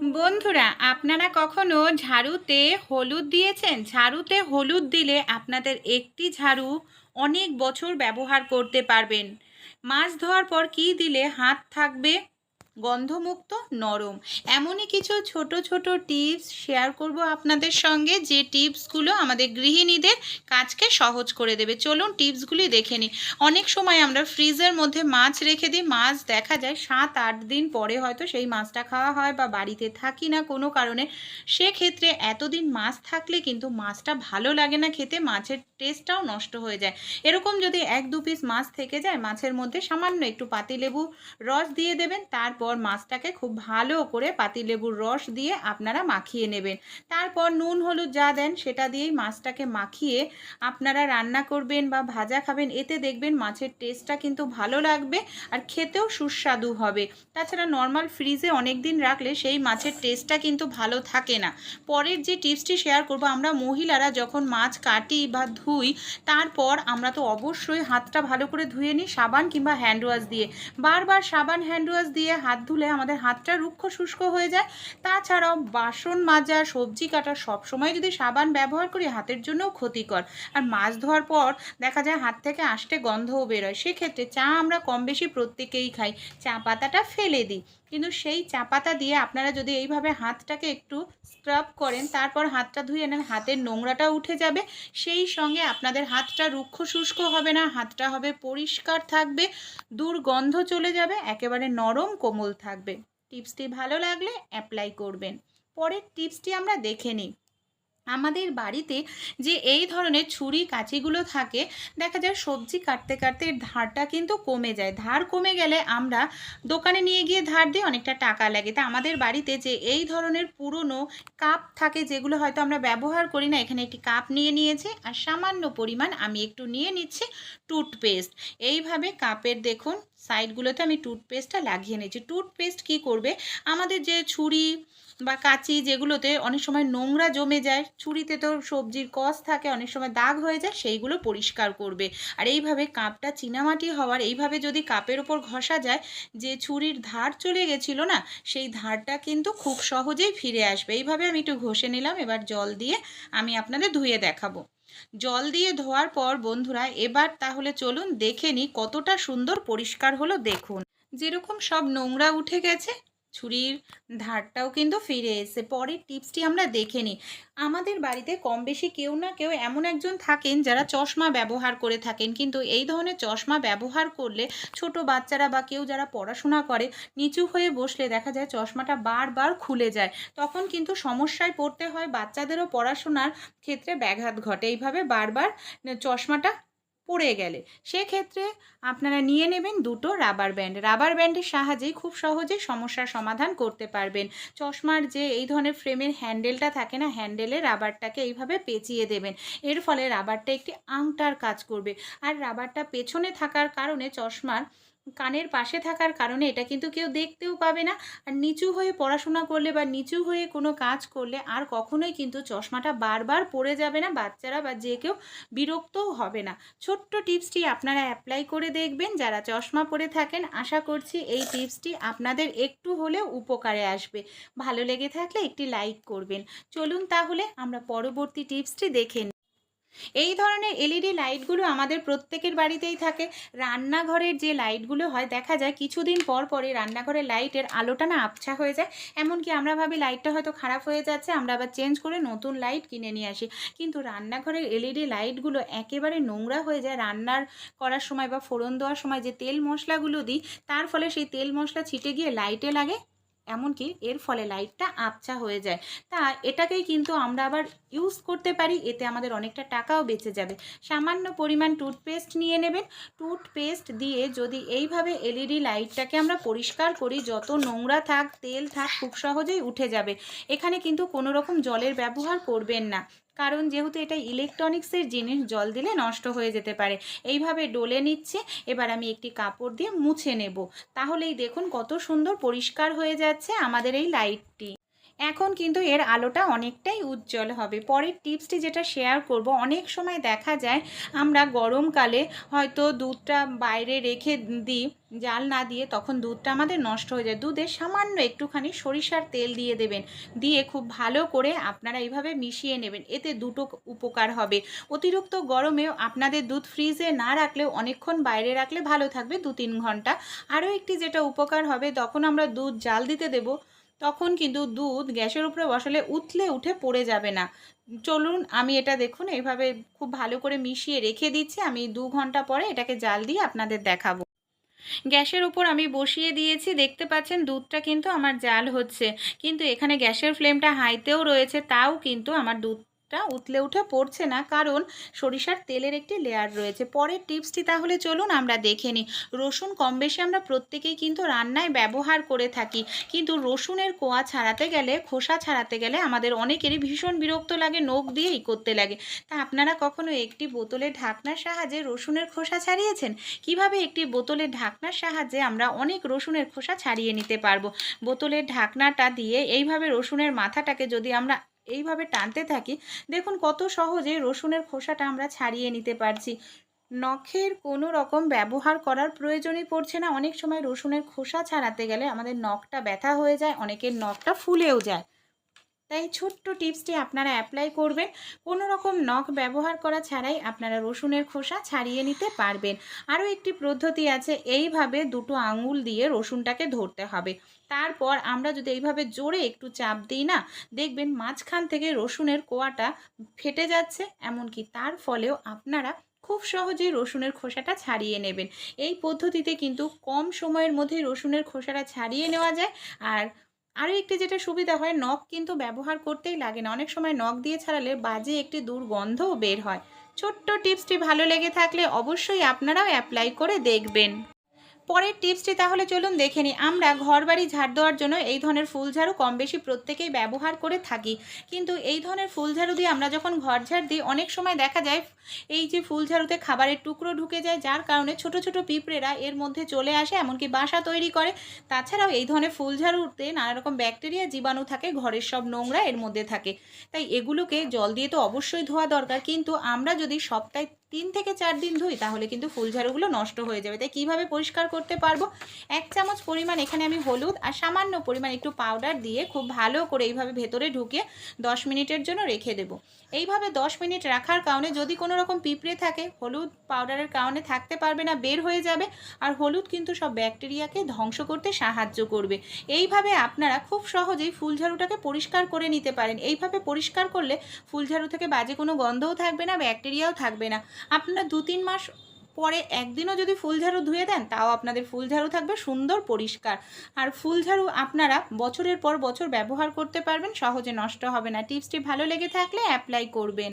বন্ধুরা, আপনারা কখনো ঝাড়ুতে হলুদ দিয়েছেন? ঝাড়ুতে হলুদ দিলে আপনাদের একটি ঝাড়ু অনেক বছর ব্যবহার করতে পারবেন। মাছ ধোয়ার পর কি দিলে হাত থাকবে? গন্ধমুক্ত, নরম। এমনই কিছু ছোট ছোট টিপস শেয়ার করব আপনাদের সঙ্গে যে টিপসগুলো আমাদের গৃহিণীদের কাজকে সহজ করে দেবে। চলুন টিপসগুলি দেখে নিই। অনেক সময় আমরা ফ্রিজের মধ্যে মাছ রেখে দিই। মাছ দেখা যায় সাত, আট দিন পরে হয়তো সেই মাছটা খাওয়া হয় বা বাড়িতে থাকি না কোনো কারণে। সেক্ষেত্রে এতদিন মাছ থাকলে কিন্তু মাছটা ভালো লাগে না খেতে, মাছের টেস্টটাও নষ্ট হয়ে যায়। এরকম যদি এক, দু পিস মাছ থেকে যায়, মাছের মধ্যে সামান্য একটু পাতিলেবু রস দিয়ে দেবেন, তারপর মাছটাকে খুব ভালো করে পাতিলেবুর রস দিয়ে আপনারা মাখিয়ে নেবেন। তারপর নুন, হলুদ যা দেন সেটা দিয়েই মাছটাকে মাখিয়ে আপনারা রান্না করবেন বা ভাজা খাবেন। এতে দেখবেন মাছের টেস্টটা কিন্তু ভালো লাগবে আর খেতেও সুস্বাদু হবে। তাছাড়া নর্মাল ফ্রিজে অনেক দিন রাখলে সেই মাছের টেস্টটা কিন্তু ভালো থাকে না। পরের যে টিপসটি শেয়ার করব, আমরা মহিলারা যখন মাছ কাটি বা ধুই, তারপর আমরা তো অবশ্যই হাতটা ভালো করে ধুয়ে নিই সাবান কিংবা হ্যান্ড ওয়াশ দিয়ে। বারবার সাবান, হ্যান্ড ওয়াশ দিয়ে হাত ধুলে আমাদের হাতটা রুক্ষ শুষ্ক হয়ে যায়। তাছাড়াও বাসন মাজা, সবজি কাটা সব সময় যদি সাবান ব্যবহার করি, হাতের জন্যও ক্ষতিকর। আর মাছ ধোয়ার পর দেখা যায় হাত থেকে আষ্টে গন্ধও বেরোয়। সেক্ষেত্রে চা আমরা কম বেশি প্রত্যেকেই খাই। চা পাতাটা ফেলে দিই। কিন্তু সেই চা পাতা দিয়ে আপনারা যদি এইভাবে হাতটাকে একটু স্ক্রাব করেন, তারপর হাতটা ধুয়ে নেন, হাতের নোংরাটা উঠে যাবে। সেই সঙ্গে আপনাদের হাতটা রুক্ষ শুষ্ক হবে না, হাতটা হবে পরিষ্কার থাকবে, দুর্গন্ধ চলে যাবে, একেবারে নরম কোমল থাকবে। টিপসটি ভালো লাগলে অ্যাপ্লাই করবেন। পরের টিপসটি আমরা দেখে নিই। আমাদের বাড়িতে যে এই ধরনের ছুরি কাঁচিগুলো থাকে, দেখা যায় সবজি কাটতে কাটতে ধারটা কিন্তু কমে যায়। ধার কমে গেলে আমরা দোকানে নিয়ে গিয়ে ধার দিই অনেকটা টাকা লাগে। তা আমাদের বাড়িতে যে এই ধরনের পুরনো কাপ থাকে, যেগুলো হয়তো আমরা ব্যবহার করি না, এখানে একটি কাপ নিয়ে নিয়েছি আর সামান্য পরিমাণ আমি একটু নিয়ে নিচ্ছি টুথপেস্ট। এইভাবে কাপের দেখুন, সাইডগুলোতে আমি টুথপেস্টটা লাগিয়ে নিয়েছি। টুথপেস্ট কি করবে? আমাদের যে ছুরি বা কাঁচি যেগুলোতে অনেক সময় নোংরা জমে যায়, ছুরিতে তো সবজির কষ থাকে, অনেক সময় দাগ হয়ে যায়, সেইগুলো পরিষ্কার করবে। আর এইভাবে কাপটা চিনামাটি হওয়ার, এইভাবে যদি কাপের ওপর ঘষা যায়, যে ছুরির ধার চলে গেছিল না, সেই ধারটা কিন্তু খুব সহজেই ফিরে আসবে। এইভাবে আমি একটু ঘষে নিলাম, এবার জল দিয়ে আমি আপনাদের ধুয়ে দেখাবো। জল দিয়ে ধোয়ার পর বন্ধুরা, এবার তাহলে চলুন দেখে নিই কতটা সুন্দর পরিষ্কার হলো, দেখুন। যেরকম সব নোংরা উঠে গেছে ছুরির ধারটাও কিন্তু ফিরে এসে পরের টিপসটি আমরা দেখে নিই। আমাদের বাড়িতে কম বেশি কেউ না কেউ এমন একজন থাকেন যারা চশমা ব্যবহার করে থাকেন। কিন্তু এই ধরনের চশমা ব্যবহার করলে ছোট বাচ্চারা বা কেউ যারা পড়াশোনা করে, নিচু হয়ে বসলে দেখা যায় চশমাটা বারবার খুলে যায়। তখন কিন্তু সমস্যায় পড়তে হয়, বাচ্চাদেরও পড়াশোনার ক্ষেত্রে ব্যাঘাত ঘটে। এইভাবে বারবার চশমাটা পড়ে গেলে। সেক্ষেত্রে আপনারা নিয়ে নেবেন দুটো রাবার ব্যান্ড রাবার ব্যান্ডের সাহায্যেই খুব সহজে সমস্যার সমাধান করতে পারবেন। চশমার যে এই ধরনের ফ্রেমের হ্যান্ডেলটা থাকে না হ্যান্ডেলে রাবারটাকে এইভাবে পেঁচিয়ে দেবেন। এর ফলে রাবারটা একটি আংটার কাজ করবে। আর রাবারটা পেছনে থাকার কারণে চশমার কানের পাশে থাকার কারণে এটা কিন্তু কেউ দেখতেও পাবে না। আর নিচু হয়ে পড়াশোনা করলে বা নিচু হয়ে কোনো কাজ করলে আর কখনোই কিন্তু চশমাটা বারবার পড়ে যাবে না। বাচ্চারা বা যে কেউ বিরক্তও হবে না। ছোট্ট টিপসটি আপনারা অ্যাপ্লাই করে দেখবেন। যারা চশমা পরে থাকেন, আশা করছি এই টিপসটি আপনাদের একটু হলেও উপকারে আসবে। ভালো লেগে থাকলে একটি লাইক করবেন। চলুন তাহলে আমরা পরবর্তী টিপসটি দেখে এই ধরনের এলইডি লাইটগুলো আমাদের প্রত্যেকের বাড়িতেই থাকে। রান্নাঘরের যে লাইটগুলো হয়, দেখা যায় কিছুদিন পর পরে রান্নাঘরের লাইটের আলোটা না আবছা হয়ে যায়। এমনকি আমরা ভাবি লাইটটা হয়তো খারাপ হয়ে যাচ্ছে, আমরা আবার চেঞ্জ করে নতুন লাইট কিনে নিয়ে আসি। কিন্তু রান্নাঘরের এলইডি লাইটগুলো একেবারে নোংরা হয়ে যায়। রান্নার করার সময় বা ফোড়ন দেওয়ার সময় যে তেল মশলাগুলো দিই, তার ফলে সেই তেল মশলা ছিটে গিয়ে লাইটে লাগে। এমনকি এর ফলে লাইটটা আবছা হয়ে যায়। তা এটাকেই কিন্তু আমরা আবার ইউজ করতে পারি, এতে আমাদের অনেকটা টাকাও বেঁচে যাবে। সামান্য পরিমাণ টুথপেস্ট নিয়ে নেবেন। টুথপেস্ট দিয়ে যদি এইভাবে এলইডি লাইটটাকে আমরা পরিষ্কার করি, যত নোংরা থাক, তেল থাক, খুব সহজেই উঠে যাবে। এখানে কিন্তু কোনো রকম জলের ব্যবহার করবেন না। কারণ যেহেতু এটা ইলেকট্রনিক্সের জিনিস, জল দিলে নষ্ট হয়ে যেতে পারে। এইভাবে ডলে নিচ্ছে, এবার আমি একটি কাপড় দিয়ে মুছে নেব। তাহলেই দেখুন কত সুন্দর পরিষ্কার হয়ে যাচ্ছে আমাদের এই লাইটটি এখন কিন্তু এর আলোটা অনেকটাই উজ্জ্বল হবে। পরের টিপসটি যেটা শেয়ার করব, অনেক সময় দেখা যায় আমরা গরমকালে হয়তো দুধটা বাইরে রেখে দিই, জাল না দিয়ে তখন দুধটা আমাদের নষ্ট হয়ে যায়। দুধে সামান্য একটুখানি সরিষার তেল দিয়ে দেবেন, দিয়ে খুব ভালো করে আপনারা এইভাবে মিশিয়ে নেবেন, এতে দুটো উপকার হবে। অতিরিক্ত গরমেও আপনাদের দুধ ফ্রিজে না রাখলেও অনেকক্ষণ বাইরে রাখলে ভালো থাকবে দু তিন ঘণ্টা। আরও একটি যেটা উপকার হবে, তখন আমরা দুধ জাল দিতে দেবো তখন কিন্তু দুধ গ্যাসের উপরে বসালে উতলে উঠে পড়ে যাবে না। চলুন, আমি এটা দেখুন, এইভাবে খুব ভালো করে মিশিয়ে রেখে দিচ্ছি। আমি দু ঘণ্টা পরে এটাকে জাল দিয়ে আপনাদের দেখাবো। গ্যাসের উপর আমি বসিয়ে দিয়েছি, দেখতে পাচ্ছেন দুধটা কিন্তু আমার জাল হচ্ছে। কিন্তু এখানে গ্যাসের ফ্লেমটা হাইতেও রয়েছে, তাও কিন্তু আমার দুধটা উতলে উঠে পড়ছে না, কারণ সরিষার তেলের একটি লেয়ার রয়েছে। পরের টিপসটি তাহলে চলুন আমরা দেখে নিই। রসুন কম বেশি আমরা প্রত্যেকেই কিন্তু রান্নায় ব্যবহার করে থাকি, কিন্তু রসুনের কোয়া ছাড়াতে গেলে, খোসা ছাড়াতে গেলে আমাদের অনেকেরই ভীষণ বিরক্ত লাগে, নখ দিয়েই করতে লাগে। তা আপনারা কখনো একটি বোতলের ঢাকনার সাহায্যে রসুনের খোসা ছাড়িয়েছেন? কীভাবে একটি বোতলের ঢাকনার সাহায্যে আমরা অনেক রসুনের খোসা ছাড়িয়ে নিতে পারব? বোতলের ঢাকনাটা দিয়ে এইভাবে রসুনের মাথাটাকে যদি আমরা এইভাবে টানতে থাকি, দেখুন কত সহজে রসুনের খোসাটা আমরা ছাড়িয়ে নিতে পারছি। নখের কোনো রকম ব্যবহার করার প্রয়োজনই পড়ছে না। অনেক সময় রসুনের খোসা ছাড়াতে গেলে আমাদের নখটা ব্যথা হয়ে যায়, অনেকের নখটা ফুলেও যায়। তাই ছোট্ট টিপসটি আপনারা অ্যাপ্লাই করবেন। কোনো রকম নখ ব্যবহার করা ছাড়াই আপনারা রসুনের খোসা ছাড়িয়ে নিতে পারবেন। আরও একটি পদ্ধতি আছে, এইভাবে দুটো আঙুল দিয়ে রসুনটাকে ধরতে হবে। তারপর আমরা যদি এইভাবে জোরে একটু চাপ দিই না, দেখবেন মাঝখান থেকে রসুনের কোয়াটা ফেটে যাচ্ছে, এমনকি তার ফলেও আপনারা খুব সহজেই রসুনের খোসাটা ছাড়িয়ে নেবেন। এই পদ্ধতিতে কিন্তু কম সময়ের মধ্যেই রসুনের খোসাটা ছাড়িয়ে নেওয়া যায়। আর আরও একটি যেটা সুবিধা হয়, নখ কিন্তু ব্যবহার করতেই লাগে না। অনেক সময় নখ দিয়ে ছাড়ালে বাজে একটি দুর্গন্ধও বের হয়। ছোট্ট টিপসটি ভালো লেগে থাকলে অবশ্যই আপনারাও অ্যাপ্লাই করে দেখবেন। পরের টিপসটি তাহলে চলুন দেখে নিই। আমরা ঘর বাড়ি ঝাড় দেওয়ার জন্য এই ধরনের ফুল ঝাড়ু কম বেশি প্রত্যেকেই ব্যবহার করে থাকি। কিন্তু এই ধরনের ফুল ঝাড়ু দিয়ে আমরা যখন ঘর ঝাড় দিই, অনেক সময় দেখা যায় এই যে ফুল ঝাড়ুতে খাবারের টুকরো ঢুকে যায়, যার কারণে ছোট ছোট পিঁপড়েরা এর মধ্যে চলে আসে, এমনকি বাসা তৈরি করে। তাছাড়াও এই ধরনের ফুল ঝাড়ুতে নানা রকম ব্যাকটেরিয়া, জীবাণু থাকে, ঘরের সব নোংরা এর মধ্যে থাকে। তাই এগুলোকে জল দিয়ে তো অবশ্যই ধোয়া দরকার, কিন্তু আমরা যদি সপ্তাহে তিন থেকে চার দিন ধুই, তাহলে কিন্তু ফুল ঝাড়ুগুলো নষ্ট হয়ে যাবে। তাই কীভাবে পরিষ্কার করতে পারব? এক চামচ পরিমাণ এখানে আমি হলুদ আর সামান্য পরিমাণ একটু পাউডার দিয়ে খুব ভালো করে এইভাবে ভেতরে ঢুকে দশ মিনিটের জন্য রেখে দেবো। এইভাবে দশ মিনিট রাখার কারণে যদি কোনো রকম পিঁপড়ে থাকে, হলুদ পাউডারের কারণে থাকতে পারবে না, বের হয়ে যাবে আর হলুদ কিন্তু সব ব্যাকটেরিয়াকে ধ্বংস করতে সাহায্য করবে। এইভাবে আপনারা খুব সহজেই ফুলঝাড়ুটাকে পরিষ্কার করে নিতে পারেন। এইভাবে পরিষ্কার করলে ফুলঝাড়ু থেকে বাজে কোনো গন্ধও থাকবে না ব্যাকটেরিয়াও থাকবে না। আপনারা দু তিন মাস পরে একদিনও যদি ফুলঝাড়ু ধুয়ে দেন, তাও আপনাদের ফুলঝাড়ু থাকবে সুন্দর, পরিষ্কার। আর ফুলঝাড়ু আপনারা বছরের পর বছর ব্যবহার করতে পারবেন, সহজে নষ্ট হবে না। টিপসটি ভালো লেগে থাকলে অ্যাপ্লাই করবেন।